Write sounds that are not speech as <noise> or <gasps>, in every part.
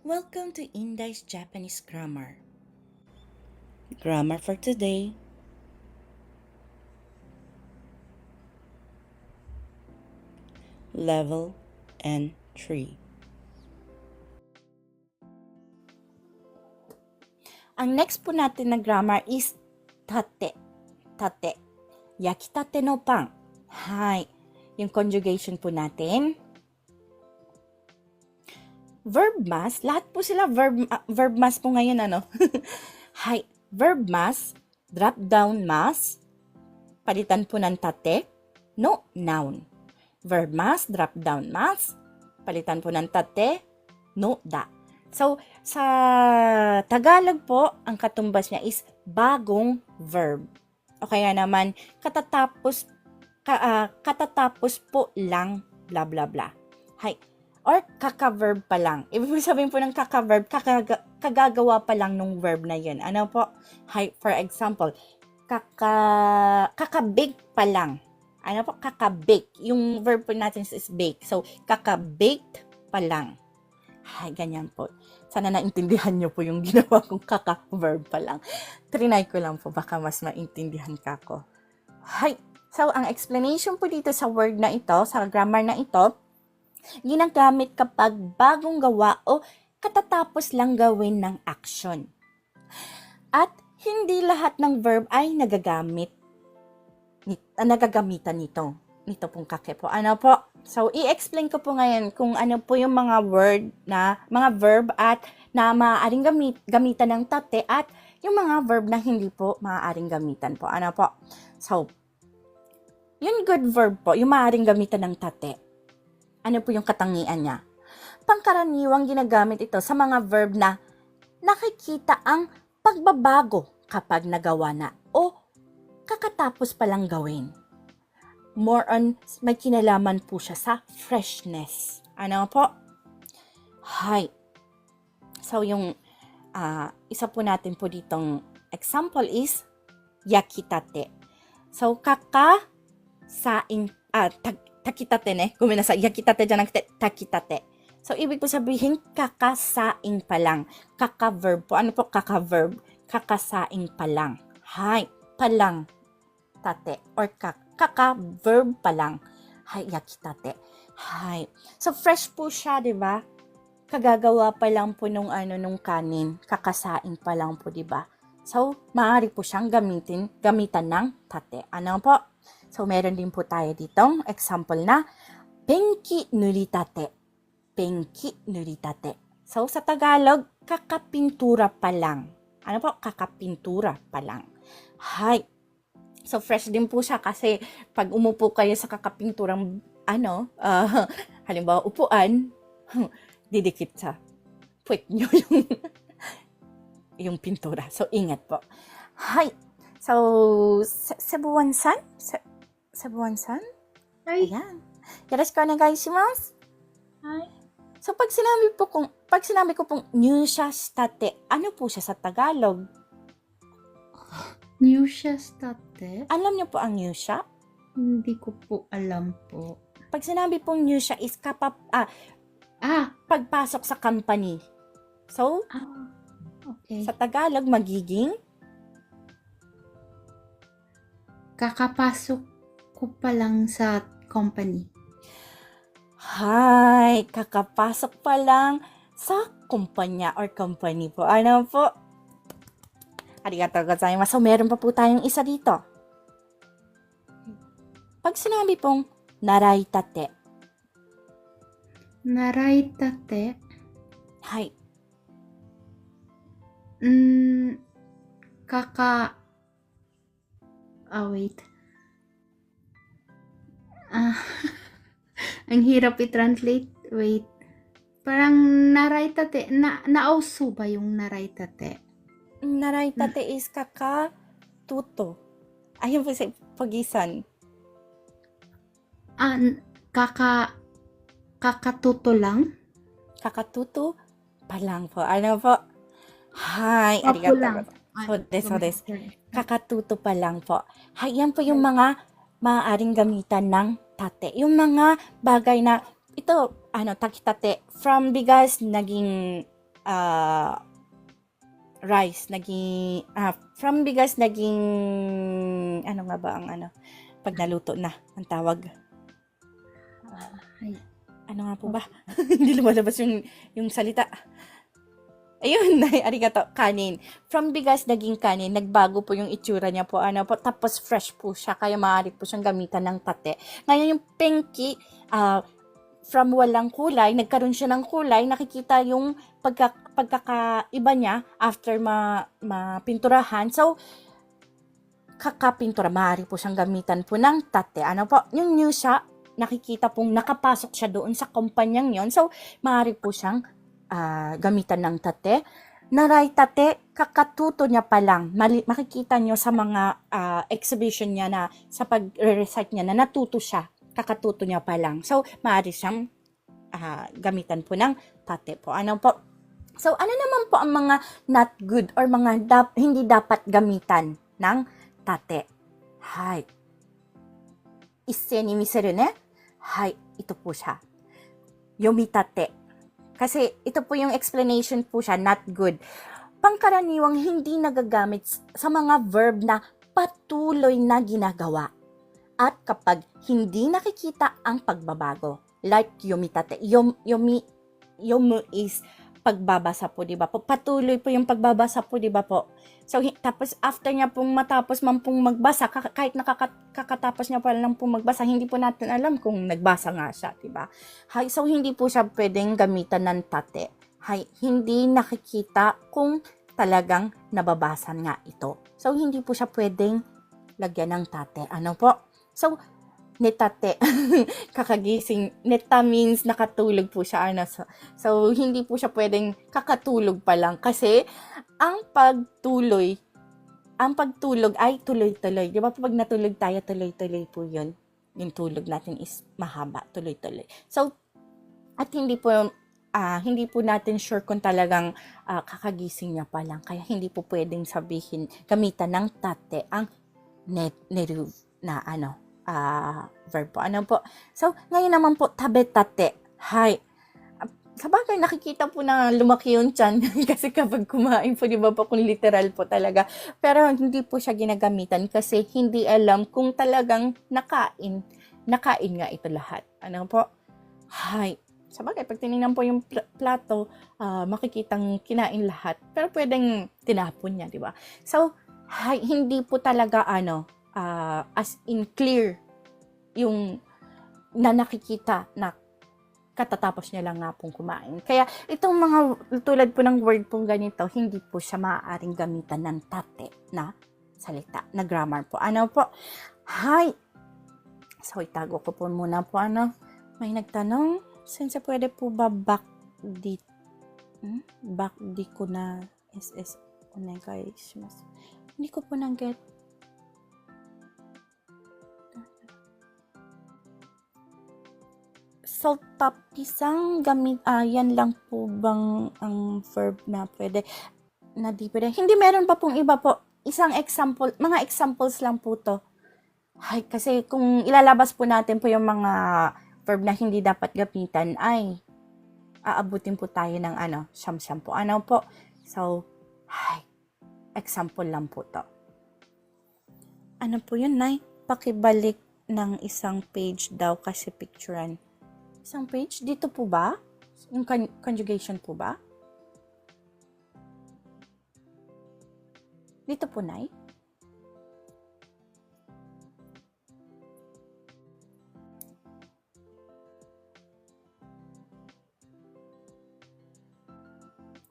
Welcome to Indai's Japanese Grammar. Grammar for today. Level N3. Ang next po natin na grammar is tate. Tate. Yakitate no pan. Hi. Yung conjugation po natin. Verb mass, lahat po sila verb, ah, verb mass po ngayon ano. <laughs> Hi. Verb mass, drop down mass, palitan po ng tate, no noun. Verb mass, drop down mass, palitan po ng tate, no da. So, sa Tagalog po, ang katumbas niya is bagong verb. O kaya naman, katatapos, ka, ah, katatapos po lang, bla bla bla. Hay. Or kaka-verb pa lang. Ibig sabihin po ng kaka-verb, kakaga, kagagawa pa lang nung verb na yun. Ano po? Hay, for example, kaka, kakabake pa lang. Ano po? Kakabake. Yung verb po natin is bake. So, kakabaked pa lang. Hay, ganyan po. Sana naintindihan nyo po yung <laughs> ginawa kong kaka-verb pa lang. Trinay ko lang po, baka mas maintindihan ka ko. Hay, so ang explanation po dito sa word na ito, sa grammar na ito, ginagamit kapag bagong gawa o katatapos lang gawin ng action. At hindi lahat ng verb ay nagagamit ah, nagagamitan nito. Nito pong kake po. Ano po? So, i-explain ko po ngayon kung ano po yung mga word na, mga verb at na maaaring gamit, gamitan ng tate at yung mga verb na hindi po maaaring gamitan po. Ano po? So, yung good verb po, yung maaaring gamitan ng tate. Ano po yung katangian niya? Pangkaraniwang ginagamit ito sa mga verb na nakikita ang pagbabago kapag nagawa na o kakatapos palang gawin. More on, may kinalaman po siya sa freshness. Ano po? Hi. So, yung ah, isa po natin po ditong example is yakitate. So, kaka saing, ah, tag, takitate ne. Gumina sa yakitate じゃなくて takitate. So, ibig po sabihin, kakasaing pa lang. Kaka-verb po. Ano po kaka-verb? Kakasaing pa lang. Hi. Pa lang. Tate. Or kak kaka-verb pa lang. Hi, yakitate. Hi. So, fresh po siya, di ba? Kagagawa pa lang po nung ano, nung kanin. Kakasaing pa lang po, di ba? So, maaari po siyang gamitin, gamitan ng tate. Ano po? So, meron din po tayo ditong example na penki nuritate. Penki nuritate. So, sa Tagalog, kakapintura pa lang. Ano po? Kakapintura pa lang. Hi. So, fresh din po siya kasi pag umupo kayo sa kakapinturang ano, <laughs> ah, halimbawa upuan, <laughs> didikit sa puwet nyo <laughs> yung, yung pintura. So, ingat po. Hi. So, Se- Cebuan-san? Se- Cebuan-san? はい。 Ayan. Yoroshiku onegaishimasu. はい。 So, pag sinabi po kung, pag sinabi ko pong nyusha shtate, ano po siya sa Tagalog? 入社したって、 Alam niyo po ang nyusha? hindi ko po alam po. Pag sinabi pong nyusha is kapap, ah, Ah! pagpasok sa company. So, ah okay. sa Tagalog, magiging Kakapasok ko pa lang sa company. Hi! Kakapasok pa lang sa kumpanya or company po. Ano po? Arigatou gozaimasu. So, meron pa po tayong isa dito. Pag sinabi pong naraitate. Naraitate? Hi. Mm, kaka... Oh, wait. Ah, <laughs> ang hirap i-translate. Wait. Parang naraitate, na, nauso ba yung naraitate? naraitate is kakatuto. Ayun po sa pagisan. Ah, kaka, kakatuto lang? Kakatuto pa lang po. Ano po? Hi, lang. gozaimasu. So, des, so des. Kakatuto pa lang po. Hay, yan po yung mga maaaring gamitan ng tate. Yung mga bagay na, ito, ano, takitate, from bigas, naging ah, rice, naging, ah, from bigas, naging, ano nga ba ang ano, pag naluto na, ang tawag. Ay, Ano nga po ba? <laughs> Hindi lumalabas yung, yung salita. Ayun, <laughs> nay, arigato, kanin. From bigas, naging kanin, nagbago po yung itsura niya po, ano po, tapos fresh po siya, kaya maaari po siyang gamitan ng tate. Ngayon, yung pinky, ah, from walang kulay, nagkaroon siya ng kulay, nakikita yung pagka, pagkakaiba niya after ma, mapinturahan. So, kakapintura, maaari po siyang gamitan po ng tate. Ano po, yung new siya, nakikita pong nakapasok siya doon sa kumpanyang yon. So, maaari po siyang ah, gamitan ng tate. Naray tate, kakatuto niya pa lang. Mali- makikita niyo sa mga ah, exhibition niya na sa pag-recite niya na natuto siya. Kakatuto niya pa lang. So, maaari siyang ah, gamitan po ng tate po. Ano po? So, ano naman po ang mga not good or mga dap- hindi dapat gamitan ng tate? Hai. Isse ni miseru ne? Hai, ito po siya. Yomitate. Kasi ito po yung explanation po siya, not good. Pangkaraniwang hindi nagagamit sa mga verb na patuloy na ginagawa. At kapag hindi nakikita ang pagbabago, like yomitate. Yom, yomi, yomu is pagbabasa po, di ba po? Patuloy po yung pagbabasa po, di ba po? So, tapos after niya pong matapos man pong magbasa, kahit nakaka- kakatapos niya pa lang pong magbasa, hindi po natin alam kung nagbasa nga siya, di ba? So hindi po siya pwedeng gamitan ng tate. Hay, hindi nakikita kung talagang nababasan nga ito. So, hindi po siya pwedeng lagyan ng tate. Ano po? So, netate. <laughs> Kakagising. Neta means nakatulog po siya. Ano, so, so, hindi po siya pwedeng kakatulog pa lang. Kasi, ang pagtuloy, ang pagtulog ay tuloy-tuloy. Di ba pag natulog tayo, tuloy-tuloy po yun. Yung tulog natin is mahaba, tuloy-tuloy. So, at hindi po, ah, hindi po natin sure kung talagang ah, kakagising niya pa lang. Kaya hindi po pwedeng sabihin, gamitan ng tate ang net, neru na ano, ah, verb po. Ano po? So, ngayon naman po, tabetate. Hi. Sa bagay, nakikita po na lumaki yung chan <laughs> kasi kapag kumain po, di ba po, kung literal po talaga. Pero hindi po siya ginagamitan kasi hindi alam kung talagang nakain. Nakain nga ito lahat. Ano po? Hi. Sa bagay, pag tinignan po yung pl- plato, ah, makikitang kinain lahat. Pero pwedeng tinapon niya, di ba? So, hi, hindi po talaga ano, ah, as in clear yung na nakikita na katatapos niya lang nga pong kumain. Kaya itong mga tulad po ng word pong ganito, hindi po siya maaaring gamitan ng tate na salita, na grammar po. Ano po? Hi! So, itago ko po muna po ano. May nagtanong, since pwede po ba back di, hmm? back di ko na SS onegai shimasu. Hindi ko po nang-get So, tapisang gamit, ah, yan lang po bang ang verb na pwede, na di pwede. Hindi meron pa pong iba po. Isang example, mga examples lang po to. Ay, kasi kung ilalabas po natin po yung mga verb na hindi dapat gamitan, ay, aabutin po tayo ng ano, siyam-siyam po. Ano po? So, ay, example lang po to. Ano po yun, Nay? Pakibalik ng isang page daw kasi picturean. Isang page? Dito po ba? Yung con- conjugation po ba? Dito po, Nay?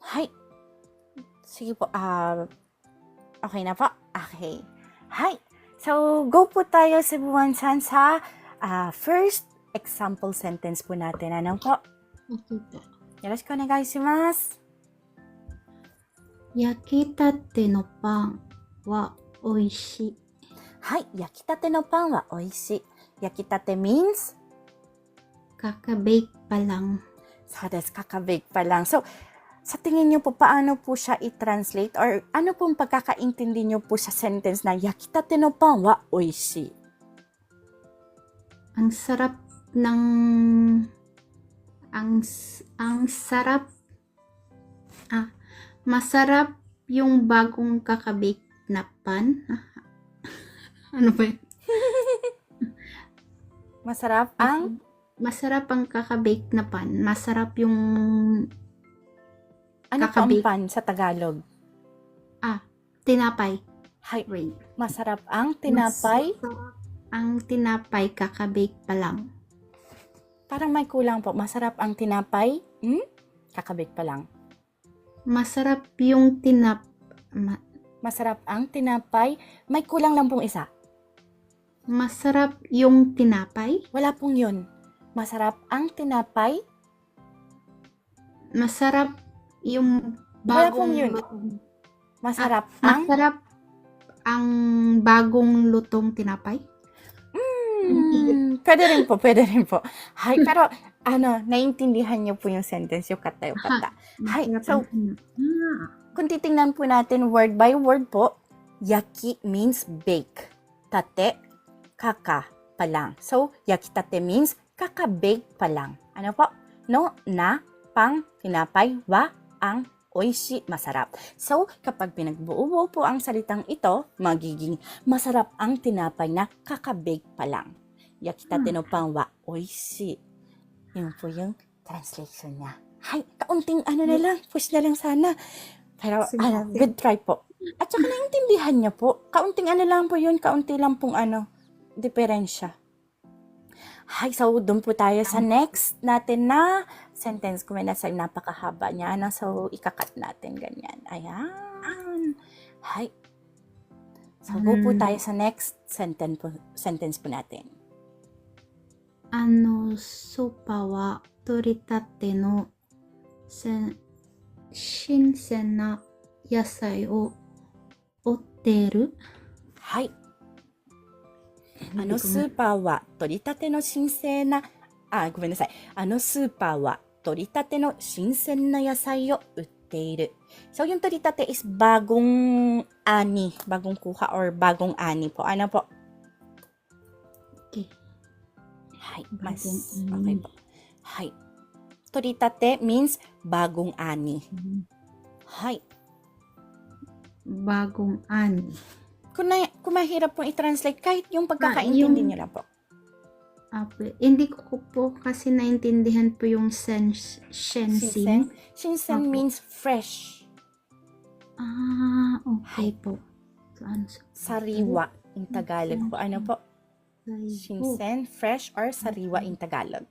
Hi. Sige po. ah okay na po. Okay. Hi. So, go po tayo sa buwansan sa ah, first example sentence po natin. Ano po? okay po. よろしくお願いします。焼きたてのパンは美味しい。はい。焼きたてのパンは美味しい。焼きたて means? Kaka-bake pa lang. そうです。kakabake pa lang. So, sa tingin niyo po, paano po siya i-translate? Or ano pong pagkakaintindi niyo po sa sentence na yakitate no pan wa oishi? Ang sarap ng ang ang sarap Masarap yung bagong kakabake na pan. <laughs> ano ba yun? <laughs> Masarap ang Masarap ang kakabake na pan. Masarap yung ano ang kakabik. pan sa Tagalog? tinapay. Hi, Wait. masarap ang tinapay. Masarap ang tinapay kakabake pa lang. Parang may kulang po. Masarap ang tinapay. Hmm? Kakabik pa lang. Masarap yung tinap... ma- Masarap ang tinapay. May kulang lang pong isa. masarap yung tinapay. Wala pong yun. Masarap ang tinapay. Masarap yung Wala bagong... pong yun. Masarap ang... Masarap ang bagong lutong tinapay. Hmm, pwede rin po, pwede rin po. Hay, pero ano, naiintindihan niyo po yung sentence, yung kata, yung kata. Hay, so, Ah. kung titingnan po natin word by word po, yaki means bake. Tate, kaka pa lang. So, yakitate means kaka-bake pa lang. Ano po? No, na, pang, tinapay, wa, ang, oishi, masarap. So, kapag pinagbuo po ang salitang ito, magiging masarap ang tinapay na kaka-bake pa lang. Yakitate no pang wa, oishi. Yun po yung translation niya. Hay, kaunting ano na lang, push na lang sana. Pero, Sige. ano, good try po. At saka naintindihan niya po. Kaunting ano lang po yun, kaunti lang pong ano, diferensya. Hay, so doon po tayo sa next natin na sentence. Kung may nasa napakahaba niya, ano, so ikakat natin ganyan. Ayan. Hay. So, go po tayo sa next sentence po, sentence po natin. あの、ソパは取りたての新鮮な野菜を売っている。はい。あのスーパーは取り立ての新鮮な、あ、ごめんなさい。あのスーパーは取り立ての新鮮な野菜を売っている。So, yung 取り立て is bagong ani, bagong kuha or bagong ani po. Ano po? Okay. Hay, mas, Bagong okay ani. po. Hay. 取り立て means bagong ani. Hay. Bagong ani. Kung, na, kung mahirap pong i-translate, kahit yung pagkakaintindi yung- niyo lang po. Ape, hindi ko po kasi naintindihan po yung sens Shinsen. sensing. Shinsen Opo. means fresh. Ah, okay po. So, ano sa Sariwa in Tagalog po. Ano po? Shinsen, fresh or sariwa in Tagalog.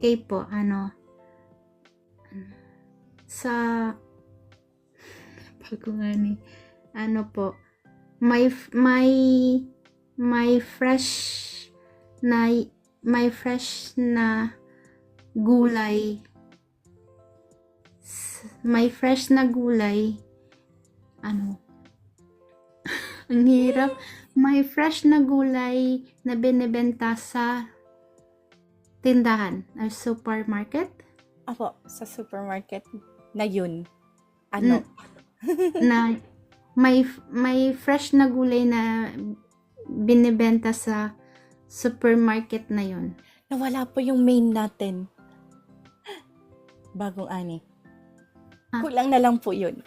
Okay po, ano, sa, <laughs> bago nga ni, ano po, may, may, may fresh na, may fresh na gulay, may fresh na gulay, ano, ang hirap, may fresh na gulay na binibenta sa tindahan or supermarket Apo, sa supermarket na yun. Ano? na <laughs> may may fresh na gulay na binibenta sa supermarket na yon. Nawala po yung main natin. <gasps> Bagong ani. Ah. Kulang na lang po yun.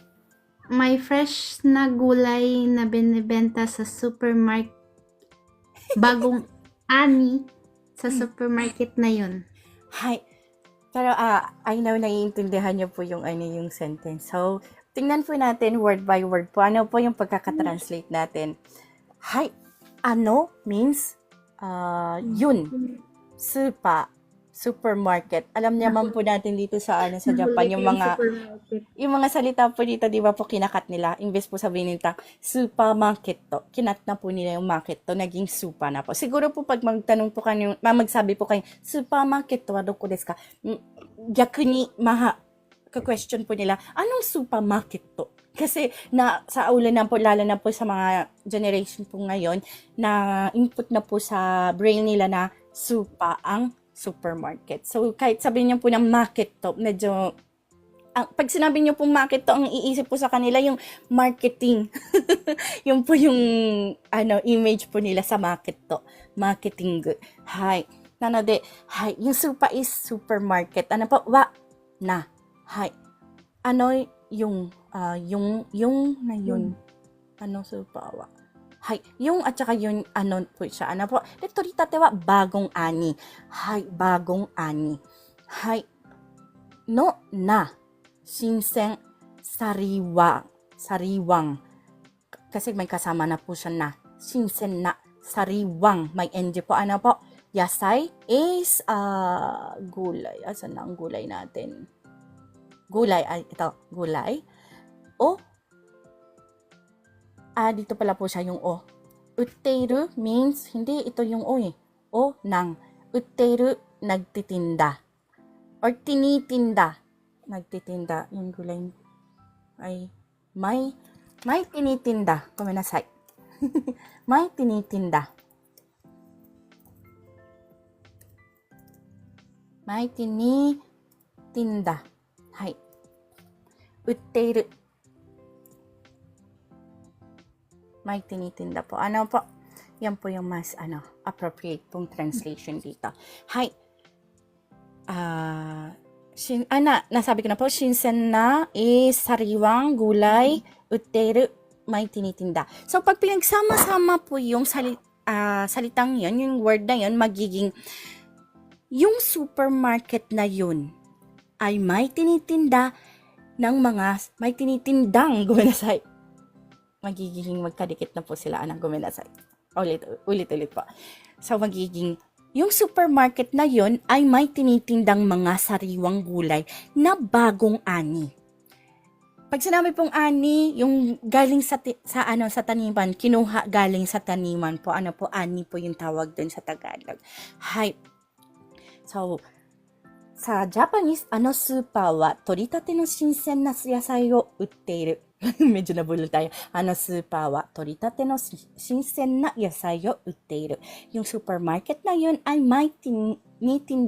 May fresh na gulay na binibenta sa supermarket bagong <laughs> ani sa supermarket na yon. Hi. Pero ah, I know naiintindihan niyo po yung ano yung sentence. So, tingnan po natin word by word po. Ano po yung pagkakatranslate natin? Hi. Ano means ah, yun. Supa. Supermarket. Alam naman po natin dito sa ano sa <laughs> Japan yung mga yung mga salita po dito, di ba po kinakat nila. Imbes po sabihin nila, supermarket to. Kinat na po nila yung market to. Naging supa na po. Siguro po pag magtanong po kayo, ma- magsabi po kayo, supermarket to, adoko desu ka? Mm, Gyaku ni, maha, ka-question po nila, anong supermarket to? <laughs> Kasi na sa ulan na po, lalo na po sa mga generation po ngayon, na input na po sa brain nila na supa ang supermarket. So, kahit sabihin niyo po ng market to, medyo ang, pag sinabi niyo po market to, ang iisip po sa kanila yung marketing. <laughs> yung po yung ano, image po nila sa market to. Marketing. Hi. Nanade, hi. Yung supa is supermarket. Ano po? Wa. Na. Hi. Ano yung uh, yung yung na yun. Hmm. Ano supa? Wa. Hay. Yung at saka yung ano po siya. Ano po? De, toritate wa bagong ani. Hay. Bagong ani. Hay. No na. Shinsen sariwa. Sariwang. Kasi may kasama na po siya na. Shinsen na. Sariwang. May NG po. Ano po? Yasay is ah gulay. Asan na ang gulay natin? Gulay. Ay, ito. Gulay. O. Ah, dito pala po siya yung o. Utteiru means, hindi ito yung o eh. O ng. Utteiru, nagtitinda. Or tinitinda. Nagtitinda. Yung gulay ay may may tinitinda. Kuminasay. <laughs> may tinitinda. May tinitinda. Hay. 売っている。 May tinitinda po. Ano po? Yan po yung mas ano, appropriate pong translation dito. Hay. Ah, shin, ah, na, nasabi ko na po, shinsen na is sariwang gulay, utteru, may tinitinda. So, pag pinagsama-sama po yung sali, ah, salitang yon yung word na yon magiging yung supermarket na yun ay may tinitinda ng mga, may tinitindang, <laughs> gumanasay magiging magkadikit na po sila ng guminasay. Ulit, ulit, ulit po. So, magiging yung supermarket na yon ay may tinitindang mga sariwang gulay na bagong ani. Pag sinabi pong ani, yung galing sa, sa, ano, sa taniman, kinuha galing sa taniman po. Ano po, ani po yung tawag dun sa Tagalog. Hype. So, sa Japanese, ano supa wa toritate no shinsen na yasai wo utteiru. <laughs> medyo nabulol tayo. Ano supawa, toritate no shinsen na yasai o utteiru. Yung supermarket na yun ay may tin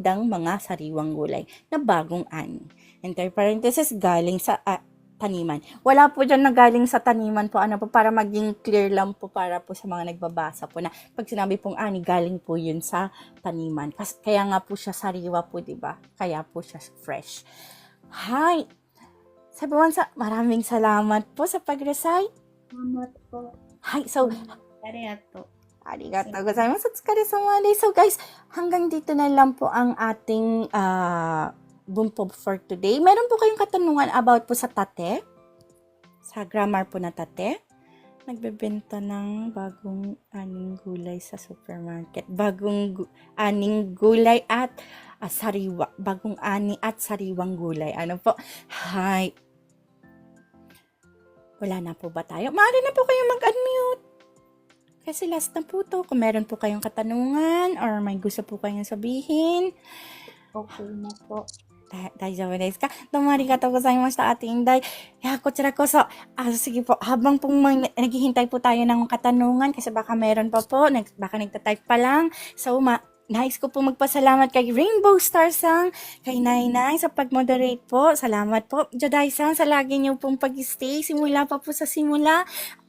mga sariwang gulay na bagong ani. Enter parenthesis, galing sa uh, taniman. Wala po dyan na galing sa taniman po, ano po, para maging clear lang po para po sa mga nagbabasa po na pag sinabi pong ani, galing po yun sa taniman. Kasi, kaya nga po siya sariwa po, di ba? Kaya po siya fresh. Hi, Sir Bawansa, maraming salamat po sa pag-resign. Salamat po. Hi, so... Arigato. Arigato gozaimasu. Tsukare sumali. So guys, hanggang dito na lang po ang ating ah, uh, bumpo for today. Meron po kayong katanungan about po sa tate? Sa grammar po na tate? nagbebenta ng bagong aning gulay sa supermarket. Bagong gu- aning gulay at uh, sariwa. Bagong ani at sariwang gulay. Ano po? Hi. Wala na po ba tayo? Maaari na po kayong mag-unmute. Kasi last na po to. Kung meron po kayong katanungan or may gusto po kayong sabihin. Okay na po. 大丈夫ですかどうもありがとうございました、アティンダイ。いや、こちらこそ、ah, sige po, habang pong may, naghihintay po tayo ng katanungan kasi baka meron pa po, nag, baka nagtatype pa lang. So, ma, Nais ko po magpasalamat kay Rainbow Star Sang, kay Nainay sa pag-moderate po. Salamat po. Joday Sang, sa lagi niyo pong pag-stay. Simula pa po sa simula.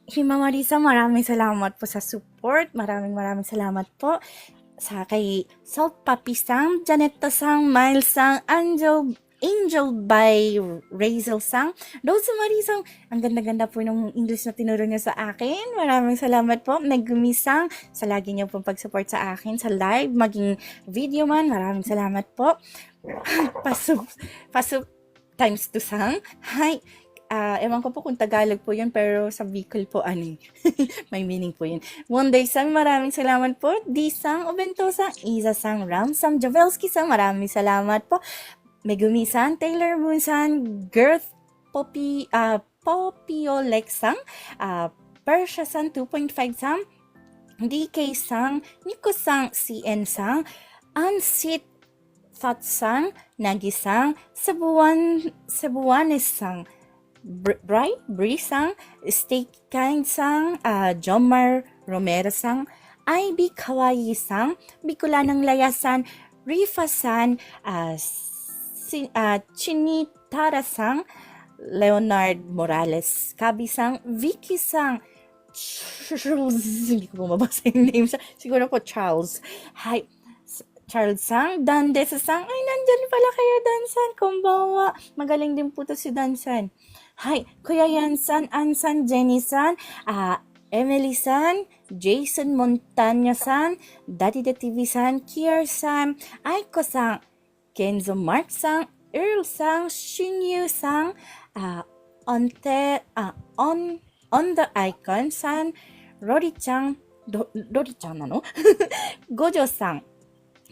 Hima Marisa, maraming salamat po sa support. Maraming maraming salamat po sa kay Salt Papi Sang, Janetta Sang, Miles Sang, Angel, Angel by Razel Sang, Rosemary Sang. Ang ganda-ganda po ng English na tinuro niyo sa akin. Maraming salamat po. Megumi Sang, sa lagi niyo pong pag-support sa akin sa live, maging video man. Maraming salamat po. <laughs> Pasub, pasub times to Sang. Hi. Ah, ewan ko po kung Tagalog po yun, pero sa Bicol po, ano. <laughs> May meaning po yun. One day sang, maraming salamat po. D sang, Obento sang, Isa sang, Ram sang, Javelski sang, maraming salamat po. Megumi san, Taylor Moon san, Girth Poppy, ah, sang, ah, Persia san, 2.5 sang, DK sang, Nico sang, CN sang, Ansit Thought sang, Nagi sang, Cebuan, Cebuanes sang, Br- Bright, Bree sang, Stay Kind sang, uh, Jomar Romero sang, Ivy Kawaii sang, Bicolanang Layasan, Rifa san, uh, si, uh, Chinitara sang, Leonard Morales, Kabi sang, Vicky sang, Charles, <laughs> hindi ko po mabasa yung name siya. Siguro po Charles. Hi, Charles-san, Dandes-san. Ay, nandyan pala kayo, Dansan. Kumbawa. Magaling din po to si Dansan. Hi, Kuya Yan-san, An-san, Jenny-san, ah, Emily-san, Jason Montana-san, Daddy the 現ンゾ・マークさん、エルさん、シンユーさん、あ、オンテ、あ、オン、オンドアイコンさん、ロリちゃん、ロロリちゃんなの？<laughs> ゴジョさん、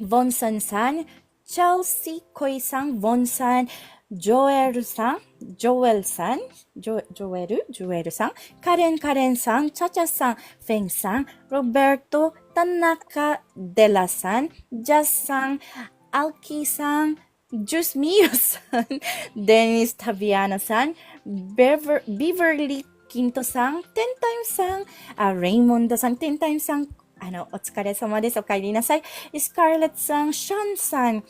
ボンソンさん、チャウシー・コイさん、ボンさん、ジョエルさん、ジョエルさん、ジョジョエル、ジョエルさん、カレン・カレンさん、チャチャさん、フェンさん、ロベルト、タナカデラさん、ジャスさん、Alki-san, Jus Mio-san, <laughs> Dennis Taviana-san, Bever Beverly Quinto-san, Ten Times-san, uh, ah, Raymond-san, Ten Times-san, ano, o sama desu, o kairi nasai, Scarlett-san, Sean-san,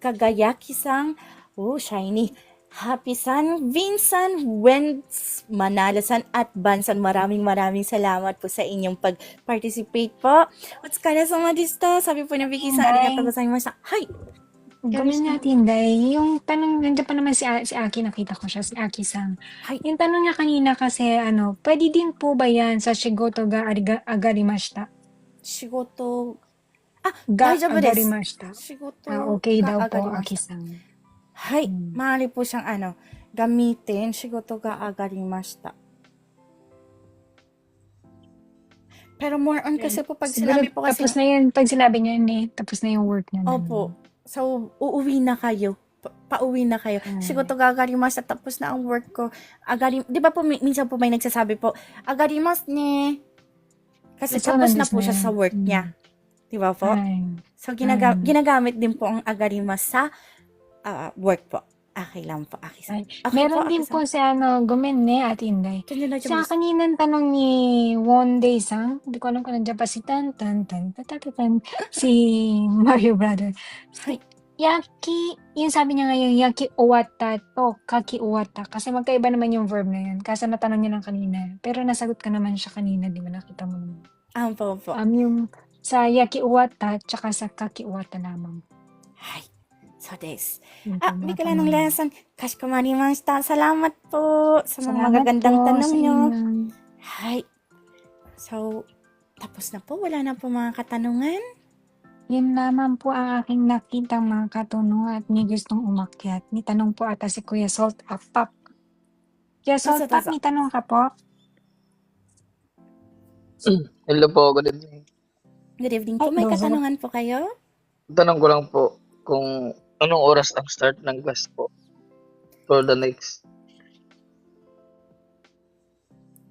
Kagayaki-san, oh, shiny, Happy-san, Vin-san, Wentz, Manalo-san, at Ban-san. Maraming maraming salamat po sa inyong pag-participate po. お疲れ様でした。Sabi po na Vicky-san, Bye. arigatou gozaimashita. Hi! Gawin natin, Day. Yung tanong, nandiyan pa naman si, A- si Aki, nakita ko siya, si Aki-san. Hi. Yung tanong niya kanina kasi, ano, pwede din po ba yan sa shigoto ga ariga, agarimashita? 仕事、あ、 Ga 大丈夫です。 agarimashita. 仕事 Ah, okay daw が上が po, りました。 Aki-san. はい。 Hmm. maaari po siyang ano, gamitin, 仕事が上がりました。Pero more on kasi po pag Siguro, sinabi po kasi, tapos na yun, pag sinabi niya yun eh, tapos na yung work niya. na opo, so uuwi na kayo. Pa- pauwi na kayo. Hmm. 仕事が上がりました。tapos na ang work ko. Agari, di ba po, mi- minsan po may nagsasabi po, agarimas ne. Kasi So, tapos na nandis po na siya yun. sa work Hmm. niya. Di ba po? Ay. So, ginaga- Mm. ginagamit din po ang agarimas sa ah, work po. Okay lang po, Aki. Ay. Okay Meron po, din Aki-san. po si ano, Gumen ne, Ate Inday. Kanya na Sa kaninang tanong ni One Day Sang, hindi ko alam kung nandiyan pa si Tan Tan Tan Tan Tan, Tan, Tan, <laughs> si Mario Brother. Hi. Yaki, yung sabi niya ngayon, yaki owata to, kaki owata. Kasi magkaiba naman yung verb na yun. Kasi natanong niya lang kanina. Pero nasagot ka naman siya kanina, di ba nakita mo naman. Ah, po, po. Um, yung sa yaki owata, tsaka sa kaki owata lamang. はい。そうです。 Yun Ah, po, mga bigla ng tanong. lesson. Kashikomarimashita. Salamat po sa mga Salamat magagandang po tanong sa nyo. inyo. Hi. So, tapos na po. Wala na po mga katanungan. Yun naman po ang aking nakitang mga katanungan at may gustong umakyat. May tanong po ata si Kuya Salt Apap. Kuya Salt Dozo, Apap, dozo. may tanong ka po? <clears throat> Hello po, good evening. Good evening po. Ay, May dozo. katanungan po kayo? Tanong ko lang po kung anong oras ang start ng class po for the next.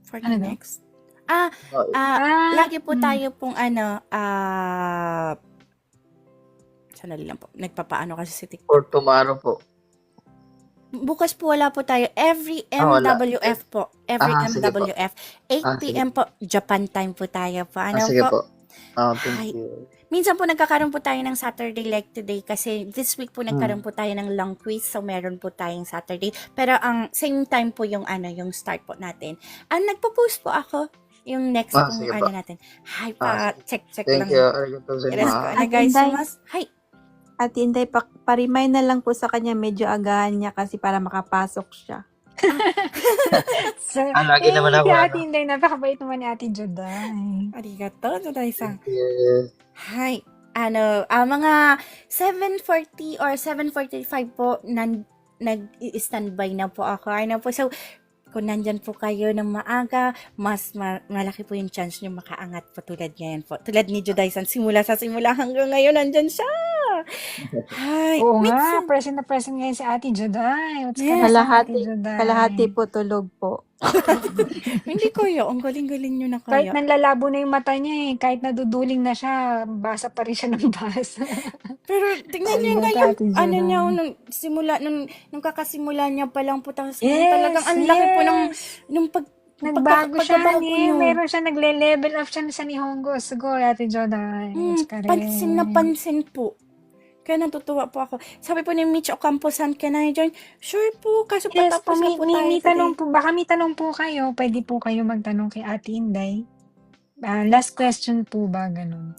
For the Ano daw? next? Ah, ah, Ah, lagi po hmm. tayo pong ano, ah, sandali lang po. Nagpapaano kasi si TikTok. for tomorrow po. Bukas po wala po tayo. Every Ah, wala. MWF po. Every Ah, sige po. MWF. 8 Ah, sige. p.m. po. Japan time po tayo po. Ano ah, sige po? po. Ah, thank Hi. you. Minsan po nagkakaroon po tayo ng Saturday like today kasi this week po Hmm. nagkaroon po tayo ng long quiz so meron po tayong Saturday. Pero ang same time po yung ano yung start po natin. Ang nagpo-post po ako yung next Ah, sige ano natin. Hi Ah, pa, check check lang. Thank you. Arigatou Yes, gozaimasu. ano guys, Inday. mas, hi. At hindi, pa, pa-remind na lang po sa kanya, medyo agahan niya kasi para makapasok siya. So, Ah, lagi eh, naman ako, Si ano. Ate Inday, napakabait naman ni Ate Joday. Arigato, Joday-san. Thank you. Hi. Ano, ah, mga 7.40 or 7.45 po, nan, nag-standby na po ako. Ano po, so, kung nandyan po kayo ng maaga, mas ma- malaki po yung chance nyo makaangat po tulad ngayon po. Tulad ni Juday-san, simula sa simula hanggang ngayon, nandyan siya. <laughs> Hi. Oo nga, minsan- present na present ngayon si Ate Joday. What's Yes. ka Kalahati- Ate Joday? Kalahati po tulog po. <laughs> <laughs> Hindi kayo, ang galing-galing nyo na Kahit kayo. nanlalabo na yung mata niya eh, kahit naduduling na siya, basa pa rin siya ng basa. Pero tingnan niyo bata, yung ano niya, nung simula, nung, nung kakasimula niya pa lang po, tapos Yes, talagang ang laki po ng, yes. nung pag, Nagbago pagka- siya eh. niyo. Meron siya, nagle-level up siya sa Nihongo. Siguro, Ate Joday. Mm, pansin na pansin po. Kaya natutuwa po ako. Sabi po ni Mitch Ocampo-san, can I join? Sure po, kaso Yes, patapos po, na po may, tayo may today. tanong po, baka may tanong po kayo. Pwede po kayo magtanong kay Ate Inday. Ah, last question po ba, ganun?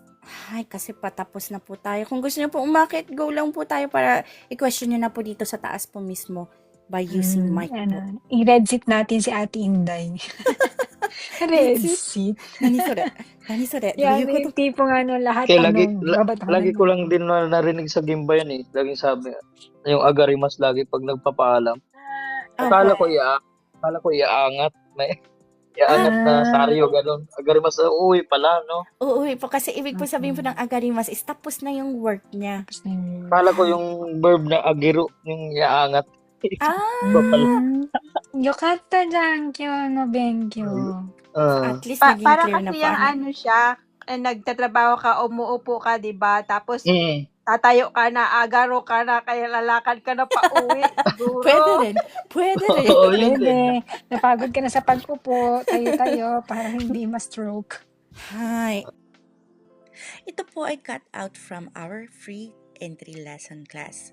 Ay, kasi patapos na po tayo. Kung gusto niyo po umakit, go lang po tayo para i-question niyo na po dito sa taas po mismo by using Mm, mic po. ano, i-red natin si Ate Inday. <laughs> red seat? Nani sore? Nani sore? Yan, yung tipong ano, lahat Kaya lagi, la- babatahan lagi ko lang din na narinig sa Gimba yan eh. Laging sabi, yung agarimas lagi pag nagpapaalam. Ah, Akala ko iya, akala ko iaangat. May <laughs> iaangat na Ah. saryo, ganun. Agarimas, uwi pala, no? Oo, po kasi ibig po sabihin po ng agarimas is tapos na yung work niya. Na Akala ko yung verb na agiru, yung iaangat. <laughs> Ah, Iba pala. Mm. Yokata jankyo no benkyo. Ah, at least Pa- naging para clear na kasi yung ano. ano siya, eh, nagtatrabaho ka, umuupo ka, di ba? Tapos mm. tatayo ka na, agaro ka na, kaya lalakad ka na pa uwi. <laughs> Siguro. Pwede rin. Pwede rin. Oo, yun din. Pwede. Napagod ka na sa pagpupo. Tayo-tayo para hindi <laughs> ma-stroke. Hi. Ito po ay cut out from our free entry lesson class.